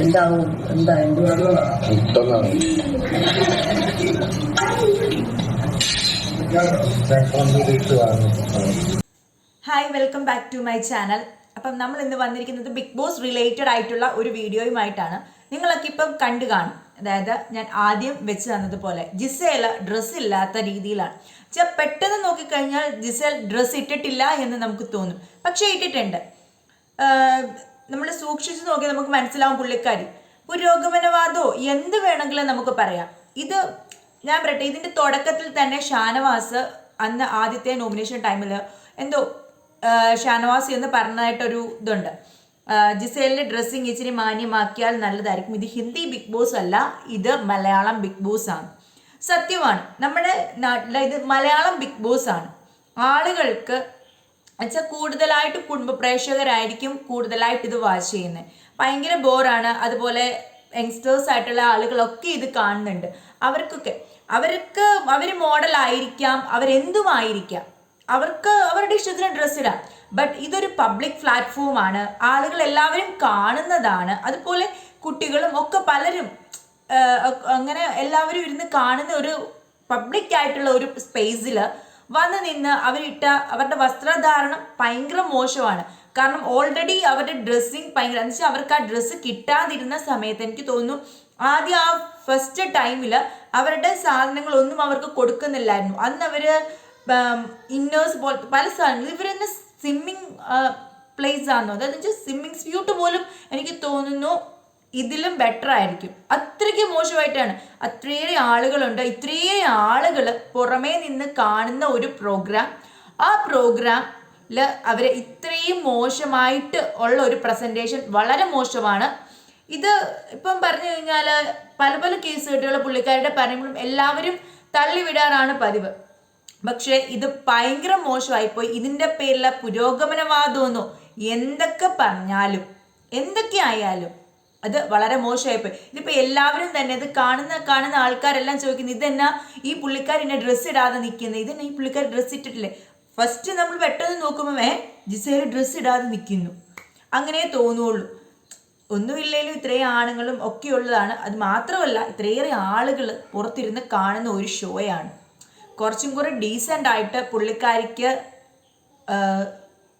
എന്താവും? എന്താ? വാങ്ങും hi welcome back to my channel അപ്പം നമ്മൾ ഇന്ന് വന്നിരിക്കുന്നത് ബിഗ് ബോസ് റിലേറ്റഡ് ആയിട്ടുള്ള ഒരു വീഡിയോയുമായിട്ടാണ്. നിങ്ങളൊക്കെ ഇപ്പം കണ്ടു കാണും. അതായത് ഞാൻ ആദ്യം വെച്ച് തന്നതുപോലെ ജിസേല ഡ്രസ്സ് ഇല്ലാത്ത രീതിയിലാണ്. ചെ പെട്ടെന്ന് നോക്കിക്കഴിഞ്ഞാൽ ജിസേൽ ഡ്രസ്സ് ഇട്ടിട്ടില്ല എന്ന് നമുക്ക് തോന്നും. പക്ഷേ ഇട്ടിട്ടുണ്ട്. നമ്മൾ സൂക്ഷിച്ചു നോക്കി നമുക്ക് മനസ്സിലാവും പുള്ളിക്കാരി. പുരോഗമനവാദോ എന്ത് വേണമെങ്കിലും നമുക്ക് പറയാം. ഇത് ഞാൻ പറയട്ടെ ഇതിന്റെ തുടക്കത്തിൽ തന്നെ ഷാനവാസ് അന്ന് ആദ്യത്തെ നോമിനേഷൻ ടൈമിൽ എന്തോ ഷാനവാസി എന്ന് പറഞ്ഞതായിട്ടൊരു ഇതുണ്ട്. ജിസേലിന്റെ ഡ്രസ്സിങ് ഇച്ചിരി മാന്യമാക്കിയാൽ നല്ലതായിരിക്കും. ഇത് ഹിന്ദി ബിഗ് ബോസ് അല്ല ഇത് മലയാളം ബിഗ് ബോസ് ആണ്. സത്യമാണ് നമ്മുടെ നാട്ടിലെ ഇത് മലയാളം ബിഗ് ബോസ് ആണ്. ആളുകൾക്ക് വെച്ചാൽ കൂടുതലായിട്ട് കുടുംബ പ്രേക്ഷകരായിരിക്കും കൂടുതലായിട്ട് ഇത് വാച്ച് ചെയ്യുന്നത് ഭയങ്കര ബോറാണ്. അതുപോലെ യങ്സ്റ്റേഴ്സ് ആയിട്ടുള്ള ആളുകളൊക്കെ ഇത് കാണുന്നുണ്ട്. അവർക്കൊക്കെ അവർക്ക് അവർ മോഡൽ ആയിരിക്കാം അവരെന്തുമായിരിക്കാം. അവർക്ക് അവരുടെ ഇഷ്ടത്തിന് ഡ്രസ്സ് ഇടാം. ബട്ട് ഇതൊരു പബ്ലിക് പ്ലാറ്റ്ഫോമാണ് ആളുകൾ എല്ലാവരും കാണുന്നതാണ്. അതുപോലെ കുട്ടികളും ഒക്കെ പലരും അങ്ങനെ എല്ലാവരും ഇരുന്ന് കാണുന്ന ഒരു പബ്ലിക് ആയിട്ടുള്ള ഒരു സ്പേസിൽ വന്ന് നിന്ന് അവരിട്ട അവരുടെ വസ്ത്രധാരണം ഭയങ്കര മോശമാണ്. കാരണം ഓൾറെഡി അവരുടെ ഡ്രസ്സിങ് ഭയങ്കര എന്ന് വെച്ചാൽ അവർക്ക് ആ ഡ്രസ്സ് കിട്ടാതിരുന്ന സമയത്ത് എനിക്ക് തോന്നുന്നു ആദ്യം ആ ഫസ്റ്റ് ടൈമിൽ അവരുടെ സാധനങ്ങളൊന്നും അവർക്ക് കൊടുക്കുന്നില്ലായിരുന്നു. അന്ന് അവർ ഇന്നേഴ്സ് പോലത്തെ പല സാധനങ്ങളും ഇവർ തന്നെ സ്വിമ്മിങ് പ്ലേസ് ആണെന്നോ അതായത് സ്വിമ്മിങ് സ്യൂട്ട് പോലും എനിക്ക് തോന്നുന്നു ഇതിലും ബെറ്റർ ആയിരിക്കും. അത്രയ്ക്ക് മോശമായിട്ടാണ്. അത്രയേറെ ആളുകളുണ്ട്. ഇത്രയേറെ ആളുകൾ പുറമേ നിന്ന് കാണുന്ന ഒരു പ്രോഗ്രാം ആ പ്രോഗ്രാമിൽ അവരെ ഇത്രയും മോശമായിട്ട് ഉള്ള ഒരു പ്രസന്റേഷൻ വളരെ മോശമാണ്. ഇത് ഇപ്പം പറഞ്ഞു കഴിഞ്ഞാൽ പല പല കേസ് കെട്ടുകൾ പുള്ളിക്കാരുടെ പറയുമ്പോഴും എല്ലാവരും തള്ളിവിടാറാണ് പതിവ്. പക്ഷേ ഇത് ഭയങ്കര മോശമായിപ്പോയി. ഇതിന്റെ പേരിലെ പുരോഗമനവാദമെന്നോ എന്തൊക്കെ പറഞ്ഞാലും എന്തൊക്കെ ആയാലും അത് വളരെ മോശമായിപ്പോയി. ഇതിപ്പോൾ എല്ലാവരും തന്നെ ഇത് കാണുന്ന കാണുന്ന ആൾക്കാരെല്ലാം ചോദിക്കുന്നത് ഇതെന്നാ ഈ പുള്ളിക്കാർ എന്നെ ഡ്രസ്സ് ഇടാതെ നിൽക്കുന്നത് ഇതെന്നാ ഈ പുള്ളിക്കാർ ഡ്രസ്സ് ഇട്ടിട്ടില്ലേ? ഫസ്റ്റ് നമ്മൾ പെട്ടെന്ന് നോക്കുമ്പോൾ ഏ ജിസേൽ ഡ്രസ്സ് ഇടാതെ നിൽക്കുന്നു അങ്ങനെ തോന്നുള്ളൂ. ഒന്നുമില്ലെങ്കിലും ഇത്രയും ആണുങ്ങളും ഒക്കെ ഉള്ളതാണ്. അത് മാത്രമല്ല ഇത്രയേറെ ആളുകൾ പുറത്തിരുന്ന് കാണുന്ന ഒരു ഷോയാണ്. കുറച്ചും കൂടെ ഡീസന്റ് ആയിട്ട് പുള്ളിക്കാരിക്ക്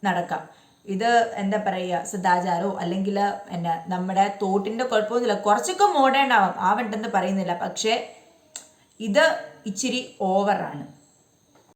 നടക്കാം. ഇത് എന്താ പറയുക സദാചാരമോ അല്ലെങ്കിൽ എന്നാ നമ്മുടെ തോട്ടിന്റെ കുഴപ്പമൊന്നുമില്ല. കുറച്ചൊക്കെ മോഡേൺ ആവാം. ആവണ്ടെന്ന് പറയുന്നില്ല. പക്ഷേ ഇത് ഇച്ചിരി ഓവറാണ്